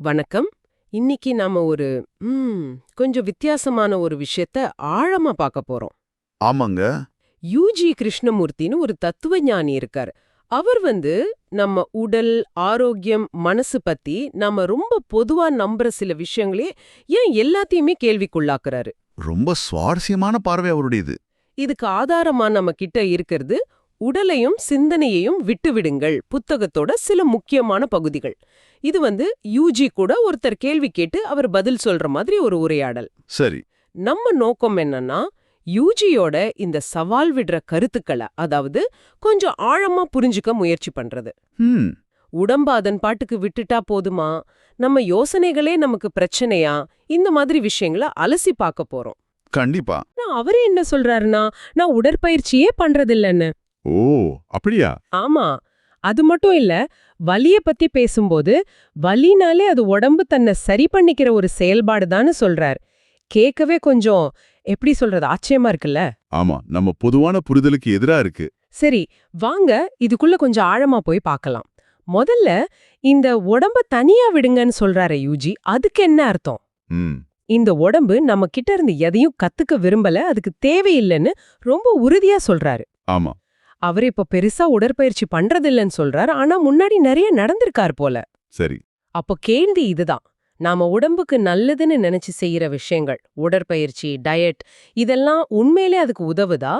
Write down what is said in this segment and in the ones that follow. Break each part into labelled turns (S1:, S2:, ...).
S1: வணக்கம். இன்னைக்கு நாம ஒரு ம், கொஞ்சம் வித்தியாசமான ஒரு விஷயத்த ஆழமா பார்க்க போறோம்.
S2: ஆமாங்க.
S1: யூஜி கிருஷ்ணமூர்த்தின்னு ஒரு தத்துவ ஞானி இருக்காரு. அவர் வந்து நம்ம உடல் ஆரோக்கியம் மனசு பத்தி நம்ம ரொம்ப பொதுவா நம்புற சில விஷயங்களே ஏன் எல்லாத்தையுமே கேள்விக்குள்ளாக்குறாரு.
S2: ரொம்ப சுவாரஸ்யமான பார்வை அவருடையது.
S1: இதுக்கு ஆதாரமா நம்ம கிட்ட இருக்கிறது உடலையும் சிந்தனையையும் விட்டுவிடுங்கள். புத்தகத்தோட சில முக்கியமான பகுதிகள். இது வந்து யூஜி கூட ஒருத்தர் கேள்வி கேட்டு அவர் பதில் சொல்ற மாதிரி ஒரு உரையாடல்.
S2: சரி.
S1: நம்ம நோக்கம் என்னன்னா யூஜியோட இந்த சவால் விடுற கருத்துக்களை அதாவது கொஞ்சம் ஆழமா புரிஞ்சுக்க முயற்சி பண்றது. உடம்ப அதன் பாட்டுக்கு விட்டுட்டா போதுமா? நம்ம யோசனைகளே நமக்கு பிரச்சனையா? இந்த மாதிரி விஷயங்களை அலசி பார்க்க போறோம்.
S2: கண்டிப்பா.
S1: ஆனா அவரே என்ன சொல்றாருன்னா நான் உடற்பயிற்சியே பண்றதில்லன்னு.
S2: ஓ அப்படியா?
S1: ஆமா. அது மட்டும் இல்ல வலிய பத்தி பேசும்போது வலினாலே அது உடம்பு தன்னை சரி பண்ணிக்கிற ஒரு செயல்பாடு சொல்றார். கேட்கவே கொஞ்சம் எப்படி சொல்றது ஆச்சரியமா இருக்குல்ல?
S2: ஆமா நம்ம பொதுவான புரிதலுக்கு எதிரா இருக்கு.
S1: சரி வாங்க இதுக்குள்ள கொஞ்சம் ஆழமா போய் பார்க்கலாம் முதல்ல இந்த உடம்ப தனியா விடுங்கன்னு சொல்றாரு யூஜி அதுக்கு என்ன அர்த்தம்?
S2: ம்.
S1: இந்த உடம்பு நம்ம கிட்ட இருந்து எதையும் கத்துக்க விரும்பல அதுக்கு தேவையில்லைன்னு ரொம்ப உறுதியா சொல்றாரு.
S2: ஆமா.
S1: அவர் இப்ப பெருசா உடற்பயிற்சி பண்றதில்லன்னு சொல்றாரு. ஆனா முன்னாடி நிறைய நடந்திருக்கார் போல.
S2: சரி.
S1: அப்போ கேள்வி இதுதான். நாம உடம்புக்கு நல்லதுன்னு நினைச்சு செய்யற விஷயங்கள் உடற்பயிற்சி டயட் இதெல்லாம் உண்மையிலே அதுக்கு உதவுதா?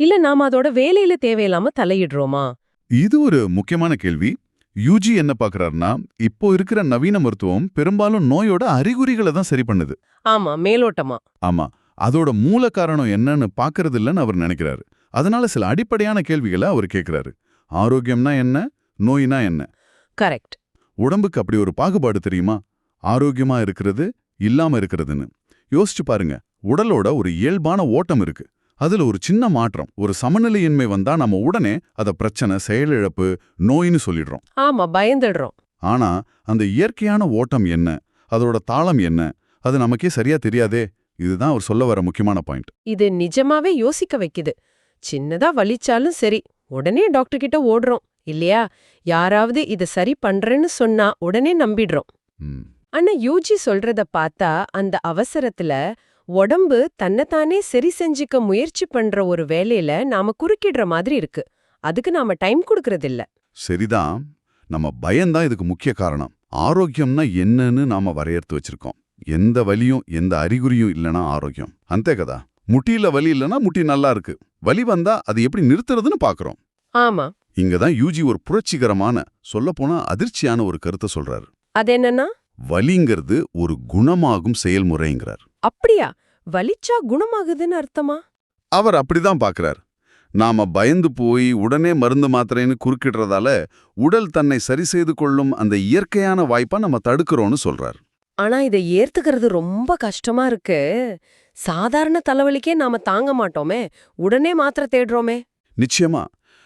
S1: இல்ல நாம அதோட வேலையில தேவையில்லாம தலையிடுறோமா?
S2: இது ஒரு முக்கியமான கேள்வி. யூஜி என்ன பாக்குறாருன்னா இப்போ இருக்கிற நவீன மருத்துவம் பெரும்பாலும் நோயோட அறிகுறிகளை தான் சரி பண்ணுது.
S1: ஆமா மேலோட்டமா.
S2: ஆமா. அதோட மூல காரணம் என்னன்னு பாக்குறது இல்லைன்னு அவர் நினைக்கிறாரு. அதனால சில அடிப்படையான கேள்விகளை அவர் கேக்குறாரு. ஆரோக்கியம்னா என்ன? நோயினா என்ன?
S1: கரெக்ட்.
S2: உடம்புக்கு அப்படி ஒரு பாகுபாடு தெரியுமா? ஆரோக்கியமா இருக்கிறது இல்லாம இருக்கிறதுன்னு. யோசிச்சு பாருங்க உடலோட ஒரு இயல்பான ஓட்டம் இருக்கு. அதுல ஒரு சின்ன மாற்றம் ஒரு சமநிலையின்மை வந்தா நம்ம உடனே அத பிரச்சனை செயலிழப்பு நோயின்னு சொல்லிடுறோம்.
S1: ஆமா பயந்துடுறோம்.
S2: ஆனா அந்த இயற்கையான ஓட்டம் என்ன? அதோட தாளம் என்ன? அது நமக்கே சரியா தெரியாதே? இதுதான் அவர் சொல்ல வர முக்கியமான பாயிண்ட்.
S1: இது நிஜமாவே யோசிக்க வைக்குது. சின்னதா வலிச்சாலும் சரி உடனே டாக்டர் கிட்ட ஓடுறோம். இல்லையா? யாராவது இத சரி பண்றேன்னு சொன்னா உடனே நம்பிடுறோம். ஆனா யூஜி சொல்றத பார்த்தா அந்த அவசரத்துல உடம்பு தன்னைத்தானே சரி செஞ்சுக்க முயற்சி பண்ற ஒரு வேலையில நாம குறுக்கிடுற மாதிரி இருக்கு. அதுக்கு நாம டைம் கொடுக்கறதில்ல.
S2: சரிதான். நம்ம பயம்தான் இதுக்கு முக்கிய காரணம். ஆரோக்கியம்னா என்னன்னு நாம வரையறுத்து வச்சிருக்கோம். எந்த வலியும் எந்த அறிகுறியும் இல்லனா ஆரோக்கியம். அந்தே கதா. முட்டியில வலி இல்லனா முட்டி நல்லா இருக்கு. வலி வந்தா அது எப்படி நிறுத்துறதுன்னு பாக்குறோம்.
S1: ஆமா.
S2: இங்கதான் யூஜி ஒரு புரட்சிகரமான சொல்லப்போனா அதிர்ச்சியான ஒரு கருத்தை சொல்றாரு.
S1: அது என்னன்னா?
S2: வலிங்கிறது ஒரு குணமாகும் செயல்முறைங்கிறார்.
S1: அப்படியா? வலிச்சா குணமாகுதுன்னு அர்த்தமா?
S2: அவர் அப்படிதான் பாக்குறார். நாம பயந்து போய் உடனே மருந்து மாத்திரைன்னு குறுக்கிடுறதால உடல் தன்னை சரி செய்து கொள்ளும் அந்த இயற்கையான வாய்ப்பை நம்ம தடுக்கிறோம்னு சொல்றார்.
S1: ஆனா இதை ஏத்துக்கிறது ரொம்ப கஷ்டமா இருக்கு. சாதாரண தலைவலிக்கே நாம தாங்க மாட்டோமே. உடனே மாத்திரை தேடுறோமே.
S2: நிச்சயமா.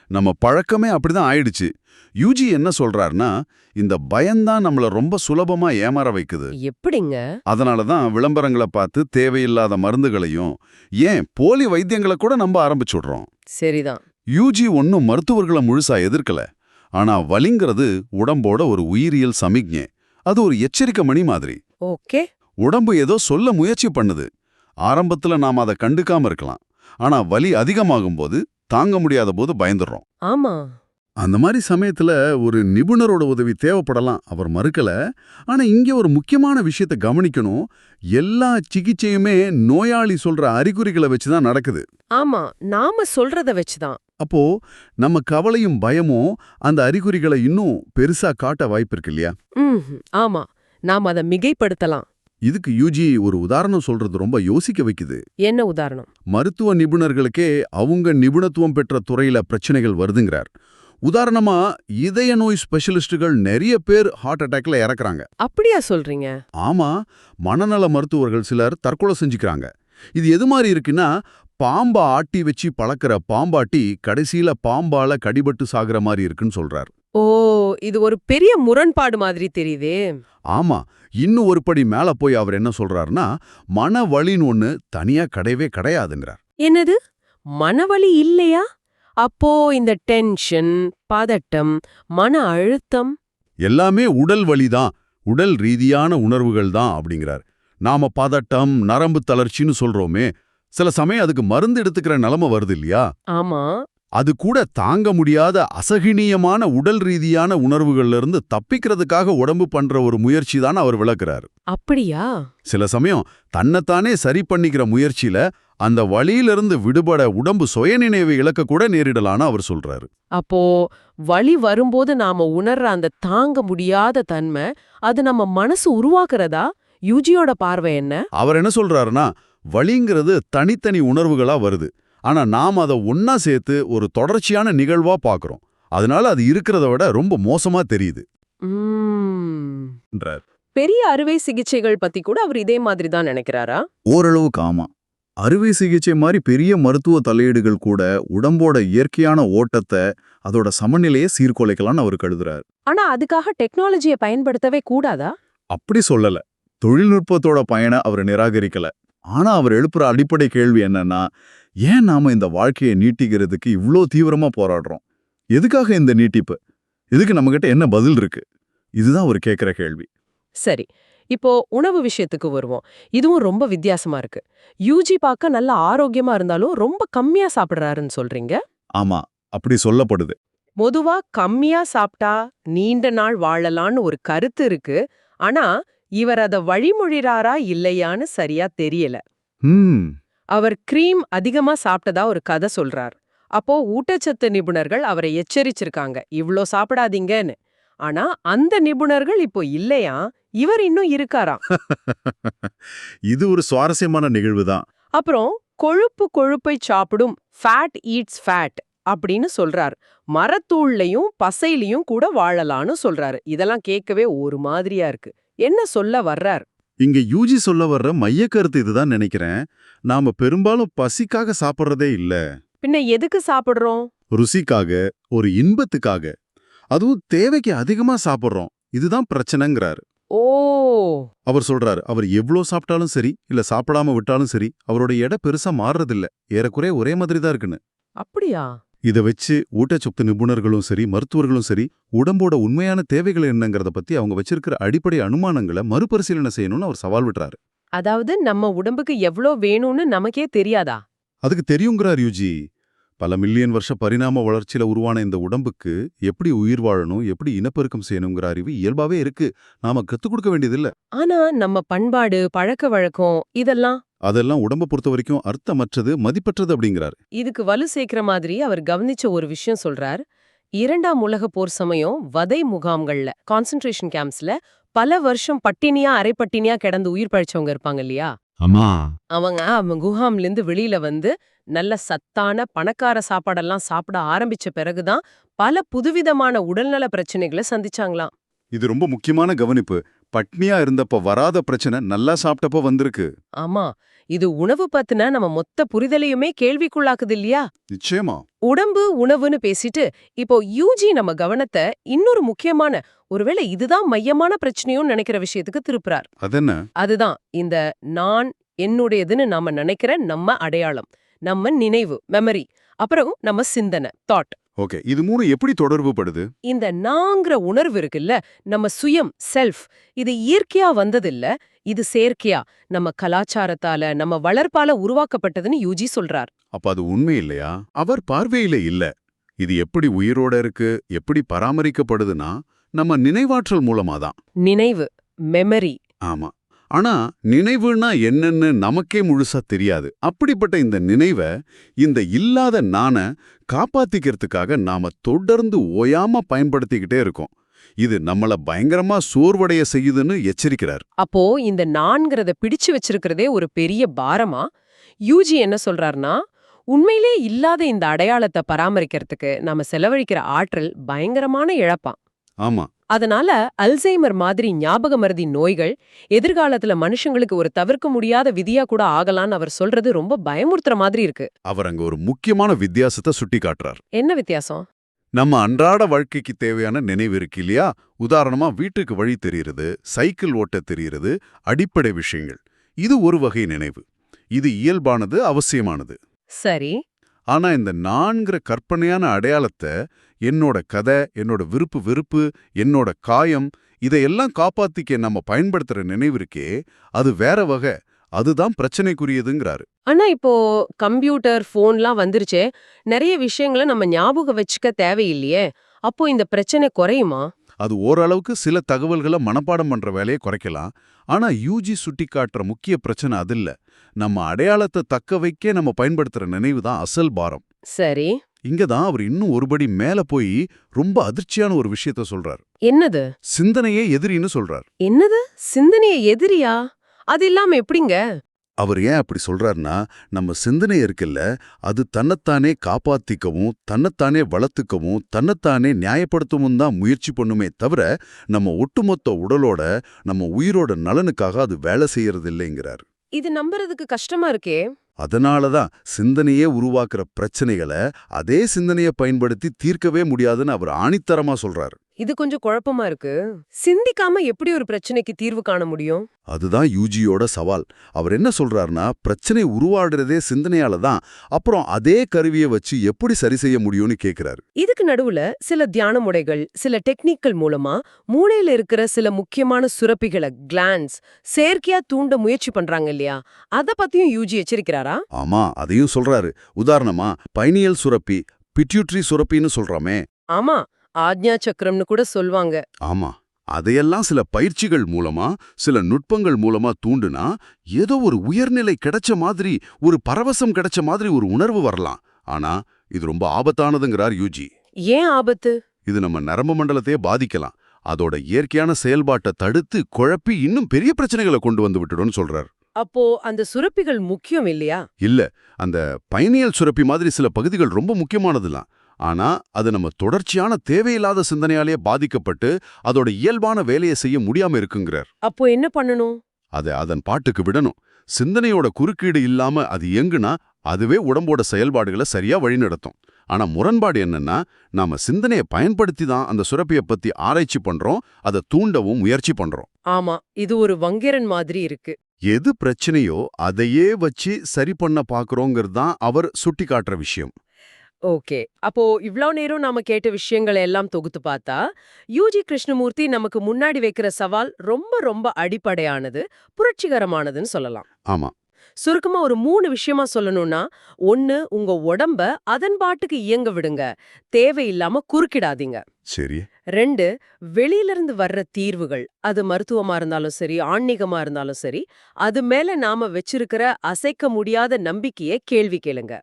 S2: நம்ம பழக்கமே அப்படிதான் ஆயிடுச்சு. யூஜி என்ன சொல்றாருன்னா இந்த பயம்தான் நம்மள ரொம்ப சுலபமா ஏமாற வைக்குது.
S1: எப்படிங்க?
S2: அதனால தான் விளம்பரங்களை பார்த்து தேவையில்லாத மருந்துகளையும் ஏன் போலி வைத்தியங்களை கூட நம்ப ஆரம்பிச்சுடுறோம்.
S1: சரிதான்.
S2: யூஜி ஒன்னும் மருத்துவர்களை முழுசா எதிர்க்கல. ஆனா வலிங்கிறது உடம்போட ஒரு உயிரியல் சமிக்ஞை. அது ஒரு எச்சரிக்கை மணி மாதிரி.
S1: ஓகே.
S2: உடம்பு ஏதோ சொல்ல முயற்சி பண்ணுது. ஆரம்பத்துல நாம அதை கண்டுக்காம இருக்கலாம். ஆனா வலி அதிகமாகும்போது தாங்க முடியாத போது பயந்துடுறோம்.
S1: ஆமா.
S2: அந்த மாதிரி சமயத்துல ஒரு நிபுணரோட உதவி தேவைப்படலாம் அவர் மறுக்கல. ஆனா இங்க ஒரு முக்கியமான விஷயத்தை கவனிக்கணும். எல்லா சிகிச்சையுமே நோயாளி சொல்ற அறிகுறிகளை வச்சுதான் நடக்குது.
S1: ஆமா நாம சொல்றத வச்சுதான்.
S2: அப்போ நம்ம கவலையும் பயமும் அந்த அறிகுறிகளை இன்னும் பெருசா காட்ட வாய்ப்பு இருக்கு இல்லையா.
S1: ஆமா. நாம் அதை மிகைப்படுத்தலாம்.
S2: இதுக்கு யூஜி ஒரு உதாரணம் சொல்றது ரொம்ப யோசிக்க வைக்குது.
S1: என்ன உதாரணம்?
S2: மருத்துவ நிபுணர்களுக்கே அவங்க நிபுணத்துவம் பெற்ற துறையில பிரச்சனைகள் வருதுங்கிறார். உதாரணமா இதய நோய் ஸ்பெஷலிஸ்டுகள் நிறைய பேர் ஹார்ட் அட்டாக்ல இறக்குறாங்க.
S1: அப்படியா சொல்றீங்க?
S2: ஆமா மனநல மருத்துவர்கள் சிலர் தற்கொலை செஞ்சுக்கிறாங்க. இது எது மாதிரி இருக்குன்னா பாம்பை ஆட்டி வச்சு பழக்கிற பாம்பாட்டி கடைசியில பாம்பால கடிபட்டு சாகுற மாதிரி இருக்குன்னு சொல்றார்.
S1: ஓ இது ஒரு பெரிய முரண்பாடு மாதிரி தெரியுதே.
S2: ஆமா இன்னும் ஒரு படி மேல போய் அவர் என்ன சொல்றாருன்னா மன வலின்னு ஒண்ணு தனியா கிடையவே கிடையாதுங்கிறார்.
S1: என்னது? மனவலி இல்லையா? அப்போ இந்த டென்ஷன் பதட்டம் மன அழுத்தம்.
S2: எல்லாமே உடல் வலிதான்
S3: உடல் ரீதியான உணர்வுகள் தான் அப்படிங்கிறார். நாம பதட்டம் நரம்பு தளர்ச்சின்னு சொல்றோமே சில சமயம் அதுக்கு மருந்து எடுத்துக்கிற நிலைமை வருது இல்லையா?
S1: ஆமா.
S3: அது கூட தாங்க முடியாத அசகினியமான உடல் ரீதியான உணர்வுகள்ல இருந்து தப்பிக்கிறதுக்காக உடம்பு பண்ற ஒரு முயற்சி தான் அவர் விளக்குறாரு.
S1: அப்படியா?
S3: சில சமயம் தன்னைத்தானே சரி பண்ணிக்கிற முயற்சியில அந்த வழியிலிருந்து விடுபட உடம்பு சுயநினைவை இழக்க கூட நேரிடலான்னு அவர் சொல்றாரு.
S1: அப்போ வலி வரும்போது நாம உணர்ற அந்த தாங்க முடியாத தன்மை அது நம்ம மனசு உருவாக்குறதா? யூஜியோட பார்வை என்ன?
S3: அவர் என்ன சொல்றாருன்னா வலிங்கிறது தனித்தனி உணர்வுகளா வருது. ஆனா நாம் அதை ஒன்னா சேர்த்து ஒரு தொடர்ச்சியான நிகழ்வா பார்க்கறோம் அதனால அது இருக்கிறத விட ரொம்ப மோசமா தெரியுது.
S1: பெரிய அறுவை சிகிச்சைகள் பத்தி கூட அவர் இதே மாதிரி தான் நினைக்கிறாரா?
S2: ஓரளவுக்கு ஆமா. அறுவை சிகிச்சை மாதிரி பெரிய மருத்துவ தலையீடுகள் கூட உடம்போட இயற்கையான ஓட்டத்தை அதோட சமநிலையை சீர்குலைக்கலாம்னு அவர் கருதுறாரு.
S1: ஆனா அதுக்காக டெக்னாலஜியை பயன்படுத்தவே கூடாதா?
S2: அப்படி சொல்லல. தொழில்நுட்பத்தோட பயனை அவர் நிராகரிக்கல. ஆனா அவர் எழுப்புற அடிப்படை கேள்வி என்னன்னா ஏன் நாம இந்த வாழ்க்கையை நீட்டிக்கிறதுக்கு இவ்ளோ தீவிரமா போராடுறோம்? எதுக்காக இந்த நீட்டிப்பு? இதுக்கு நம்மகிட்ட என்ன பதில் இருக்கு? இதுதான் அவர் கேட்கிற கேள்வி.
S1: சரி இப்போ உணவு விஷயத்துக்கு வருவோம். இதுவும் ரொம்ப வித்தியாசமா இருக்கு. யூஜி பார்க்க நல்ல ஆரோக்கியமா இருந்தாலும் ரொம்ப கம்மியா சாப்பிடுறாருன்னு சொல்றீங்க?
S2: ஆமா அப்படி சொல்லப்படுது.
S1: பொதுவா கம்மியா சாப்பிட்டா நீண்ட நாள் வாழலாம்னு ஒரு கருத்து இருக்கு. ஆனா இவர் அத வழிமொழிறாரா இல்லையான்னு சரியா தெரியல. அவர் கிரீம் அதிகமா சாப்பிட்டதா ஒரு கதை சொல்றார். அப்போ ஊட்டச்சத்து நிபுணர்கள் அவரை எச்சரிச்சிருக்காங்க. இவ்ளோ சாப்பிடாதீங்கன்னு. ஆனா அந்த நிபுணர்கள் இப்போ இல்லையா? இவர் இன்னும் இருக்காராம்
S2: இது ஒரு சுவாரஸ்யமான நிகழ்வு தான்
S1: அப்புறம் கொழுப்பு கொழுப்பை சாப்பிடும் ஃபேட் ஈட்ஸ் ஃபேட் அப்படின்னு சொல்றார். மரத்தூள்லையும் பசையிலையும் கூட வாழலாம்னு சொல்றாரு. இதெல்லாம் கேட்கவே ஒரு மாதிரியா இருக்கு. என்ன சொல்ல வர்றார்?
S2: இங்க யூஜி சொல்ல வர்ற மைய கருத்து இதுதான் நினைக்கிறேன். நாம பெரும்பாலும் பசிக்காக சாப்பிடுறதே இல்ல.
S1: பின்ன எதுக்கு சாப்பிடுறோம்?
S2: ருசிக்காக ஒரு இன்பத்துக்காக. அதுவும் தேவைக்கு அதிகமா சாப்பிடுறோம். இதுதான் பிரச்சனைங்கிறாரு.
S1: ஓ!
S2: அவர் சொல்றாரு அவர் எவ்ளோ சாப்பிட்டாலும் சரி இல்ல சாப்பிடாம விட்டாலும் சரி அவரோட எடை பெருசா மாறுறதில்ல. ஏறக்குறைய ஒரே மாதிரி தான் இருக்குன்னு.
S1: அப்படியா?
S2: இத வச்சு ஊட்டச்சத்து நிபுணர்களும் சரி மருத்துவர்களும் சரி உடம்போட உண்மையான தேவைகள் என்னங்கறத பத்தி அவங்க வச்சிருக்கிற அடிப்படை அனுமானங்களை மறுபரிசீலனை செய்யணும்னு அவர் சவால் விட்டுறாரு.
S1: அதாவது நம்ம உடம்புக்கு எவ்ளோ வேணும்னு நமக்கே தெரியாதா?
S2: அதுக்கு தெரியுங்கிறார் யூஜி. பல மில்லியன் வருஷ பரிணாம வளர்ச்சியில உருவான இந்த உடம்புக்கு எப்படி உயிர் வாழணும் எப்படி இனப்பெருக்கம் செய்யணுங்கிற அறிவு இயல்பாவே இருக்கு. நாம கத்துக் கொடுக்க வேண்டியதில்ல.
S1: ஆனா நம்ம பண்பாடு பழக்க வழக்கம் இதெல்லாம்
S2: அதெல்லாம் உடம்ப பொறுத்த வரைக்கும் அர்த்தமற்றது மதிப்பற்றது அப்படிங்கிறார்.
S1: இதுக்கு வலு சேர்க்கிற மாதிரி அவர் கவனிச்ச ஒரு விஷயம் சொல்றார். இரண்டாம் உலக போர் சமயம் வதை முகாம்கள்ல கான்சென்ட்ரேஷன் கேம்ப்ஸ்ல பல வருஷம் பட்டினியா அரைப்பட்டினியா கிடந்து உயிர் பழிச்சவங்க இருப்பாங்க இல்லையா?
S3: ஆமா.
S1: அவங்க அவங்க குஹாம்ல இருந்து வெளியில வந்து நல்ல சத்தான பணக்கார சாப்பாடெல்லாம் சாப்பிட ஆரம்பிச்ச பிறகுதான் பல புதுவிதமான உடல்நல பிரச்சனைகளை சந்திச்சாங்களாம்.
S2: இது ரொம்ப முக்கியமான கவனிப்பு. பட்னியா இருந்தப்ப வராத பிரச்சனை நல்லா சாப்பிட்டப்ப வந்திருக்கு.
S1: ஆமா. இது உணவு பத்தின நம்ம மொத்த புரிதலையுமே கேள்விக்குள்ளாக்குது இல்லையா?
S2: நிச்சயமா.
S1: உடம்பு உணவுன்னு பேசிட்டு இப்போ யூஜி நம்ம கவனத்தை இன்னொரு முக்கியமான ஒருவேளை இதுதான் மையமான பிரச்சனையும் நினைக்கிற விஷயத்துக்கு திருப்புறார்.
S2: அதென்ன?
S1: அதுதான் இந்த நான் என்னுடையதுன்னு நாம நினைக்கிற நம்ம அடையாளம். நம்ம நினைவு மெமரி அப்புறம் நம்ம சிந்தனை தாட்
S2: ஓகே இது மூணு எப்படி தொடர்பு படுது
S1: இந்த நாங்கிற உணர்வு இருக்குல்ல நம்ம சுயம் செல்ஃப் இது இயற்கையா வந்ததில்ல இது செயற்கையா நம்ம கலாச்சாரத்தால நம்ம வளர்ப்பால உருவாக்கப்பட்டதுன்னு யூஜி சொல்றார்.
S2: அப்ப அது உண்மை இல்லையா? அவர் பார்வையில இல்ல. இது எப்படி உயிரோட இருக்கு எப்படி பராமரிக்கப்படுதுன்னா நம்ம நினைவாற்றல் மூலமா தான்
S1: நினைவு மெமரி
S2: ஆமா. ஆனா நினைவுனா என்னன்னு நமக்கே முழுசா தெரியாது. அப்படிப்பட்ட இந்த நினைவை இந்த இல்லாத நான காப்பாத்திக்கிறதுக்காக நாம தொடர்ந்து ஓயாம பயன்படுத்திக்கிட்டே இருக்கோம். இது நம்மள பயங்கரமா சோர்வடைய செய்யுதுன்னு எச்சரிக்கிறார்.
S1: அப்போ இந்த நான்கிறத பிடிச்சு வச்சிருக்கிறதே ஒரு பெரிய பாரமா? யூஜி என்ன சொல்றாருன்னா உண்மையிலே இல்லாத இந்த அடையாளத்தை பராமரிக்கிறதுக்கு நாம செலவழிக்கிற ஆற்றல் பயங்கரமான இழப்பாம்
S2: ஆமா.
S1: அதனால அல்சைமர் மாதிரி ஞாபக மருதி நோய்கள் எதிர்காலத்துல மனுஷங்களுக்கு ஒரு தவிர்க்க முடியாத விதியா கூட ஆகலான்னு அவர் சொல்றது ரொம்ப பயமுறுத்துற மாதிரி இருக்கு.
S2: அவர் அங்க ஒரு முக்கியமான வித்தியாசத்தை சுட்டி காட்டுறார்.
S1: என்ன வித்தியாசம்?
S2: நம்ம அன்றாட வாழ்க்கைக்கு தேவையான நினைவு இருக்கு இல்லையா? உதாரணமா வீட்டுக்கு வழி தெரியுறது சைக்கிள் ஓட்ட தெரியுறது அடிப்படை விஷயங்கள். இது ஒரு வகை நினைவு. இது இயல்பானது அவசியமானது.
S1: சரி.
S2: ஆனா இந்த நான்கிற கற்பனையான அடையாளத்தை என்னோட கதை என்னோட விருப்பு வெறுப்பு என்னோட காயம் இதையெல்லாம் காப்பாத்திக்க நம்ம பயன்படுத்துற நினைவு இருக்கே அது வேற வகை. அதுதான் பிரச்சனைக்குரியதுங்கிறாரு.
S1: ஆனா இப்போ கம்ப்யூட்டர் போன்லாம் வந்துருச்சே நிறைய விஷயங்களை நம்ம ஞாபகம் வச்சுக்க தேவையில்லையே அப்போ இந்த பிரச்சனை குறையுமா?
S2: அது ஓரளவுக்கு சில தகவல்களை மனப்பாடம் பண்ற வேலையை குறைக்கலாம். ஆனா யூஜி சுட்டி காட்டுற முக்கிய பிரச்சனை அது இல்ல. நம்ம அடையாளத்தை தக்க வைக்க நம்ம பயன்படுத்துற நினைவு தான் அசல் பாரம்.
S1: சரி.
S2: இங்க தான் அவர் இன்னும் ஒருபடி மேல போய் ரொம்ப அதிர்ச்சியான ஒரு விஷயத்த சொல்றார்.
S1: என்னது?
S2: சிந்தனையே எதிரின்னு சொல்றார்.
S1: என்னது? சிந்தனைய எதிரியா? அது இல்லாம எப்படிங்க?
S2: அவர் ஏன் அப்படி சொல்றாருன்னா நம்ம சிந்தனை இருக்குல்ல அது தன்னைத்தானே காப்பாத்திக்கவும் தன்னைத்தானே வளர்த்துக்கவும் தன்னைத்தானே நியாயப்படுத்தவும் தான் முயற்சி பண்ணுமே தவிர நம்ம ஒட்டுமொத்த உடலோட நம்ம உயிரோட நலனுக்காக அது வேலை செய்யறது இல்லைங்கிறார்.
S1: இது நம்புறதுக்கு கஷ்டமா இருக்கே.
S2: அதனால தான் சிந்தனையே உருவாக்குற பிரச்சனைகளை அதே சிந்தனையை பயன்படுத்தி தீர்க்கவே முடியாதுன்னு அவர் ஆணித்தரமா சொல்றாரு.
S1: இது கொஞ்சம் குழப்பமா இருக்கு. சிந்திக்காம எப்படி ஒரு பிரச்சனைக்கு தீர்வு காண முடியும்?
S2: அதுதான் யூஜியோட சவால். அவர் என்ன சொல்றாருன்னா பிரச்சனை உருவாடுறதே சிந்தனையால தான் அப்புறம் அதே கருவியை வச்சு எப்படி சரி செய்ய முடியும்னு கேக்குறாரு.
S1: இதுக்கு நடுவுல சில தியான முறைகள் சில டெக்னிக்கள் மூலமா மூளையில இருக்கிற சில முக்கியமான சுரப்பிகளை கிளான்ஸ் செயற்கையா தூண்ட முயற்சி பண்றாங்க இல்லையா? அத பத்தியும் யூஜி எச்சரிக்கிறாரா?
S2: ஆமா அதையும் சொல்றாரு. உதாரணமா பைனியல் சுரப்பி பிட்யூட்ரி சுரப்பின்னு சொல்றோமே.
S1: ஆமா. ஆக்ஞா சக்கரம்னு கூட சொல்வாங்க.
S2: ஆமா. அதையெல்லாம் சில பயிற்சிகள் மூலமா சில நுட்பங்கள் மூலமா தூண்டுனா ஏதோ ஒரு உயர்நிலை கிடைச்ச மாதிரி ஒரு பரவசம் கிடைச்ச மாதிரி ஒரு உணர்வு வரலாம். ஆனா இது ரொம்ப ஆபத்தானதுங்கிறார் யூஜி.
S1: ஏன் ஆபத்து?
S2: இது நம்ம நரம்பு மண்டலத்தையே பாதிக்கலாம். அதோட இயற்கையான செயல்பாட்டை தடுத்து குழப்பி இன்னும் பெரிய பிரச்சனைகளை கொண்டு வந்து விட்டுடும்னு சொல்றார்.
S1: அப்போ அந்த சுரப்பிகள் முக்கியம் இல்லையா?
S2: இல்ல. அந்த பயனியல் சுரப்பி மாதிரி சில பகுதிகள் ரொம்ப முக்கியமானதுலாம். ஆனா அது நம்ம தொடர்ச்சியான தேவையில்லாத சிந்தனையாலேயே பாதிக்கப்பட்டு அதோட இயல்பான வேலையை செய்ய முடியாம இருக்குங்கிறார்.
S1: அப்போ என்ன பண்ணணும்?
S2: அதை அதன் பாட்டுக்கு விடணும். சிந்தனையோட குறுக்கீடு இல்லாம அது எங்குனா அதுவே உடம்போட செயல்பாடுகளை சரியா வழிநடத்தும். ஆனா முரண்பாடு என்னன்னா நாம சிந்தனையை பயன்படுத்தி தான் அந்த சுரப்பியை பத்தி ஆராய்ச்சி பண்றோம் அதை தூண்டவும் முயற்சி பண்றோம்.
S1: ஆமா இது ஒரு வங்கிரன் மாதிரி இருக்கு.
S2: எது பிரச்சனையோ அதையே வச்சு சரி பண்ண பாக்குறோங்கிறது தான் அவர் சுட்டி காட்டுற விஷயம்.
S1: ஓகே. அப்போ இவ்ளோ நேரம் நாம கேட்ட விஷயங்களை எல்லாம் தொகுத்து பார்த்தா யூஜி கிருஷ்ணமூர்த்தி நமக்கு முன்னாடி வைக்கிற சவால் ரொம்ப ரொம்ப அடிப்படையானது புரட்சிகரமானதுன்னு சொல்லலாம்.
S2: ஆமா.
S1: சுருக்கமா ஒரு மூணு விஷயமா சொல்லணும்னா ஒன்னு உங்க உடம்ப அதன் பாட்டுக்கு இயங்க விடுங்க. தேவையில்லாம குறுக்கிடாதீங்க.
S2: சரி.
S1: ரெண்டு வெளியிலிருந்து வர்ற தீர்வுகள் அது மருத்துவமா இருந்தாலும் சரி ஆன்மீகமா இருந்தாலும் சரி அது மேல நாம வச்சிருக்கிற அசைக்க முடியாத நம்பிக்கைய கேள்வி கேளுங்க.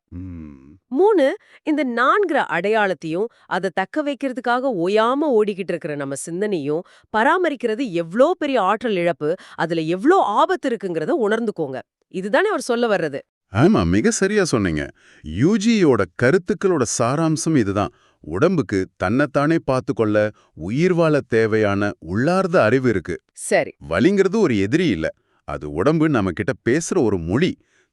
S1: மூணு இந்த நான்கிற அடையாளத்தையும் அதை தக்க வைக்கிறதுக்காக ஓயாம ஓடிக்கிட்டு இருக்கிற நம்ம சிந்தனையும் பராமரிக்கிறது எவ்ளோ பெரிய ஆற்றல் இழப்பு அதுல எவ்ளோ ஆபத்து இருக்குங்கிறத உணர்ந்துக்கோங்க. இதுதானே அவர் சொல்ல வர்றது.
S2: ஆமா மிக சரியா சொன்னீங்க. யூஜியோட கருத்துக்களோட சாராம்சம் இதுதான். உடம்புக்கு தன்னைத்தானே பார்த்துக்கொள்ள உயிர் வாழ தேவையான உள்ளார்ந்த அறிவு இருக்கு.
S1: சரி.
S2: வலிங்கிறது ஒரு எதிரி இல்ல. அது உடம்பு நம்ம கிட்ட பேசுற ஒரு மொழி.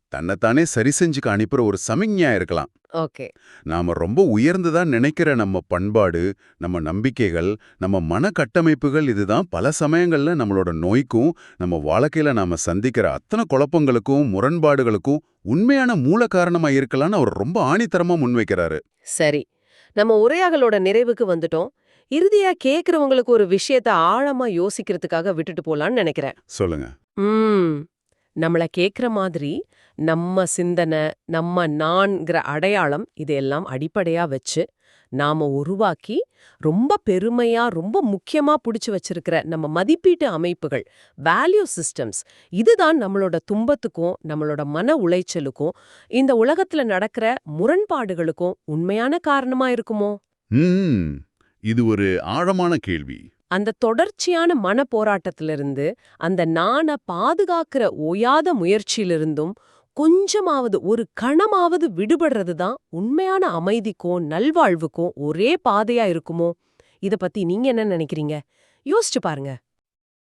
S2: தன்னைத்தானே சரி செஞ்சுக்க அனுப்புற ஒரு சமிக்ஞா இருக்கலாம்.
S1: ஓகே.
S2: நாம ரொம்ப உயர்ந்ததா நினைக்கிற நம்ம பண்பாடு நம்ம நம்பிக்கைகள் நம்ம மன கட்டமைப்புகள் இதுதான் பல சமயங்கள்ல நம்மளோட நோய்க்கும் நம்ம வாழ்க்கையில நாம சந்திக்கிற அத்தனை குழப்பங்களுக்கும் முரண்பாடுகளுக்கும் உண்மையான மூல காரணமா இருக்கலாம்னு அவர் ரொம்ப ஆணித்தரமா முன்வைக்கிறாரு.
S1: சரி. நம்ம உரையாடலோட நிறைவுக்கு வந்துட்டோம். இறுதியா கேக்குறவங்களுக்கு ஒரு விஷயத்த ஆழமா யோசிக்கிறதுக்காக விட்டுட்டு போலான்னு நினைக்கிறேன்.
S2: சொல்லுங்க.
S1: ம். நம்மள கேக்குற மாதிரி நம்ம சிந்தனை நம்ம நான்கிற அடையாளம் இதையெல்லாம் அடிப்படையா வச்சு நாம உருவாக்கி ரொம்ப பெருமையா ரொம்ப முக்கியமா புடிச்சு வச்சிருக்கிற நம்ம மதிப்பீட்டு அமைப்புகள் வேல்யூ சிஸ்டம்ஸ் இதுதான் நம்மளோட துன்பத்துக்கும் நம்மளோட மன உளைச்சலுக்கும் இந்த உலகத்துல நடக்கிற முரண்பாடுகளுக்கும் உண்மையான காரணமா இருக்குமோ?
S2: இது ஒரு ஆழமான கேள்வி.
S1: அந்த தொடர்ச்சியான மன போராட்டத்திலிருந்து அந்த நானை பாதுகாக்கிற ஓயாத முயற்சியிலிருந்தும் கொஞ்சமாவது ஒரு கணமாவது விடுபடுறது தான் உண்மையான அமைதிக்கும் நல்வாழ்வுக்கும் ஒரே பாதையா இருக்குமோ? இத பத்தி நீங்க என்ன நினைக்கிறீங்க? யோசிச்சு பாருங்க.